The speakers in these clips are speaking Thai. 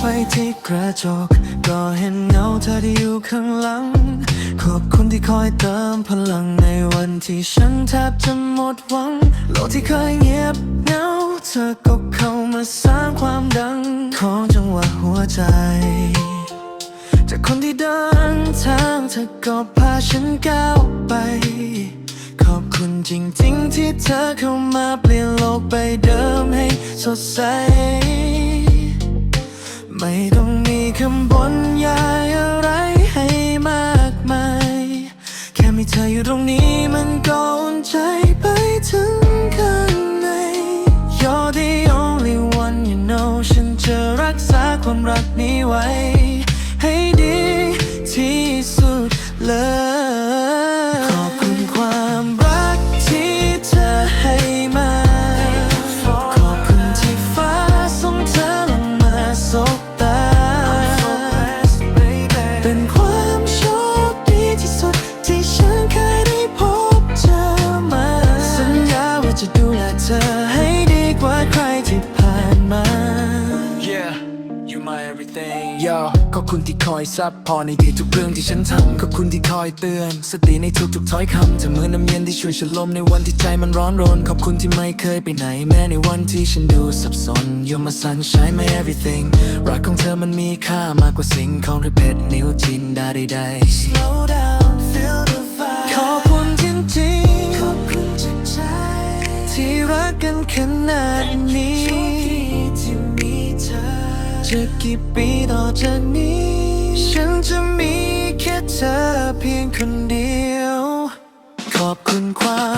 ไปที่กระจก ก็เห็นเงาเธอที่อยู่ข้างหลัง ขอบคุณที่คอยเติมพลังในวันที่ฉันแทบจะหมดหวัง โลกที่เคยเงียบเหงาเธอก็เข้ามาสร้างความดัง ของจังหวะหัวใจจากคนที่เดินทางเธอก็พาฉันก้าวไป ขอบคุณจริงๆที่เธอเข้ามาเปลี่ยนโลกใบเดิมให้สดใส ตรงนี้มันก็อุ่นใจไปถึงข้างใน You're the only one you know ฉันจะรักษาความรักนี้ไว้ ให้ดีที่สุดเลย จะดูแลเธอให้ดีกว่าใครที่ผ่านมา Yeah you my everything Yo ขอบคุณที่คอยซับพอร์ตในทุกๆเรื่องที่ฉันทำขอบคุณที่คอยเตือน สติในทุกๆถ้อยคำเธอเหมือนน้ำเย็นที่ช่วยฉันลมในวันที่ใจมันร้อนรน ขอบคุณที่ไม่เคยไปไหนแม้ในวันที่ฉันดูสับสน You're my sunshine my everything รักของเธอมันมีค่ามากกว่าสิ่งของหรือเพชรนิ้วจินดาใดๆ Slow down feel the vibe กันขนาดนี้ที่มีเธอจะกี่ปีต่อจากนี้ ฉันจะมีแค่เธอเพียงคนเดียว ขอบคุณความ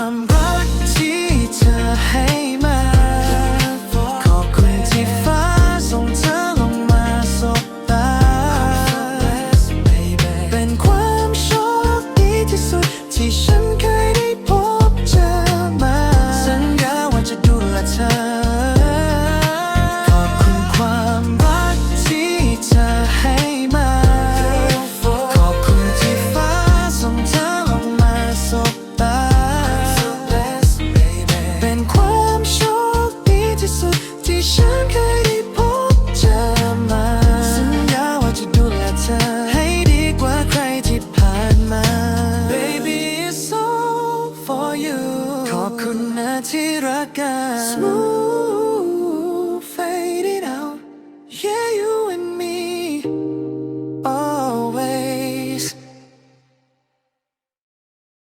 akan Smooth